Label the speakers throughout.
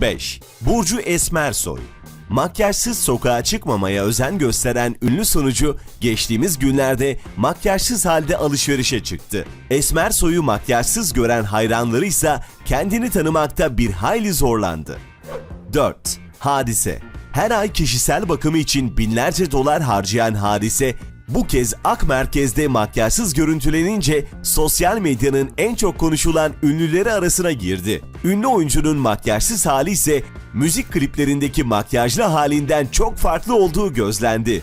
Speaker 1: 5. Burcu Esmersoy Makyajsız sokağa çıkmamaya özen gösteren ünlü sunucu geçtiğimiz günlerde makyajsız halde alışverişe çıktı. Esmersoy'u makyajsız gören hayranları ise kendini tanımakta bir hayli zorlandı. 4. Hadise Her ay kişisel bakımı için binlerce dolar harcayan Hadise, bu kez Ak Merkez'de makyajsız görüntülenince sosyal medyanın en çok konuşulan ünlüleri arasına girdi. Ünlü oyuncunun makyajsız hali ise müzik kliplerindeki makyajlı halinden çok farklı olduğu gözlendi.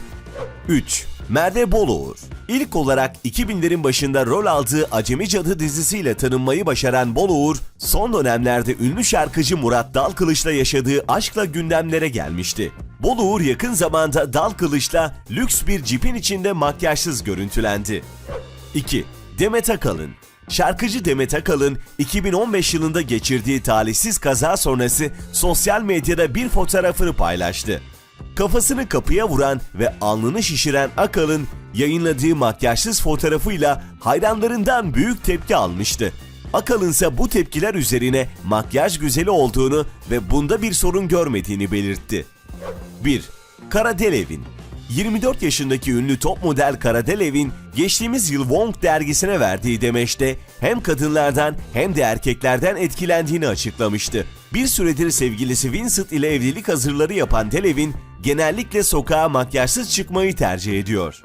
Speaker 1: 3. Merve Boluğur İlk olarak 2000'lerin başında rol aldığı Acemi Cadı dizisiyle tanınmayı başaran Boluğur, son dönemlerde ünlü şarkıcı Murat Dalkılıç'la yaşadığı aşkla gündemlere gelmişti. Boluğur yakın zamanda Dalkılıç'la lüks bir cipin içinde makyajsız görüntülendi. 2. Demet Akalın Şarkıcı Demet Akalın 2015 yılında geçirdiği talihsiz kaza sonrası sosyal medyada bir fotoğrafını paylaştı. Kafasını kapıya vuran ve alnını şişiren Akalın yayınladığı makyajsız fotoğrafıyla hayranlarından büyük tepki almıştı. Akalın ise bu tepkiler üzerine makyaj güzeli olduğunu ve bunda bir sorun görmediğini belirtti. 1. Karadelevin 24 yaşındaki ünlü top model Karadelevin geçtiğimiz yıl Vogue dergisine verdiği demeçte hem kadınlardan hem de erkeklerden etkilendiğini açıklamıştı. Bir süredir sevgilisi Vincent ile evlilik hazırları yapan Delevin genellikle sokağa makyajsız çıkmayı tercih ediyor.